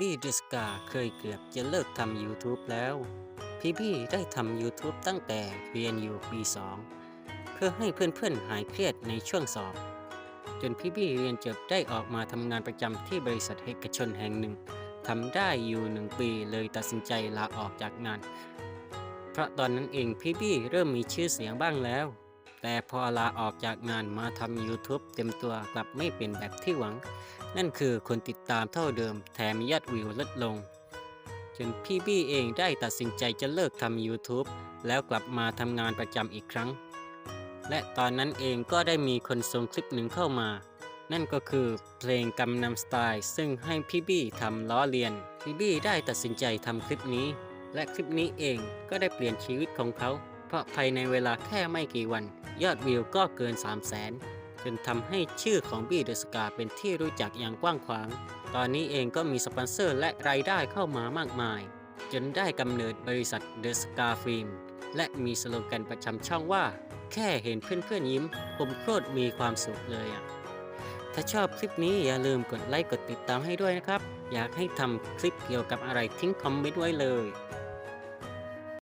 บี้ดิสกาเคยเกือบจะเลิกทำ YouTube แล้ว พี่บี้ได้ทำ YouTube ตั้งแต่เรียนอยู่ปี 2 เพื่อให้เพื่อนๆหายเครียดในช่วงสอบ จนพี่บี้เรียนจบได้ออกมาทำงานประจำที่บริษัทเอกชนแห่งหนึ่งทำได้อยู่หนึ่งปีเลยตัดสินใจลาออกจากงาน เพราะตอนนั้นเองพี่บี้เริ่มมีชื่อเสียงบ้างแล้ว แต่พอลาออกจากงานมาทำ YouTube เต็มตัวกลับไม่เป็นแบบที่หวัง นั่นคือคนติดตามเท่าเดิม แถมยอดวิวลดลง จนพี่บี้เองได้ตัดสินใจจะเลิกทำ YouTube แล้วกลับมาทำงานประจำอีกครั้ง และตอนนั้นเองก็ได้มีคนส่งคลิปหนึ่งเข้ามา นั่นก็คือเพลงกำนำสไตล์ ซึ่งให้พี่บี้ทำล้อเลียน พี่บี้ได้ตัดสินใจทำคลิปนี้ และคลิปนี้เองก็ได้เปลี่ยนชีวิตของเขา เพราะภายในเวลาแค่ไม่กี่วัน ยอดวิวก็เกิน 3 0 0 0 0 0จนทำให้ชื่อของบี้เดอะสกาเป็นที่รู้จักอย่างกว้างขวาง ตอนนี้เองก็มีสปอนเซอร์และรายได้เข้ามามากมาย จนได้กำเนิดบริษัทเดอะสกาฟิล์มและมีสโลแกนประจำช่องว่า แค่เห็นเพื่อนๆยิ้ม ผมโคตรมีความสุขเลยอะ ถ้าชอบคลิปนี้อย่าลืมกดไลค์กดติดตามให้ด้วยนะครับ อยากให้ทำคลิปเกี่ยวกับอะไรทิ้งคอมเมนต์ไว้เลย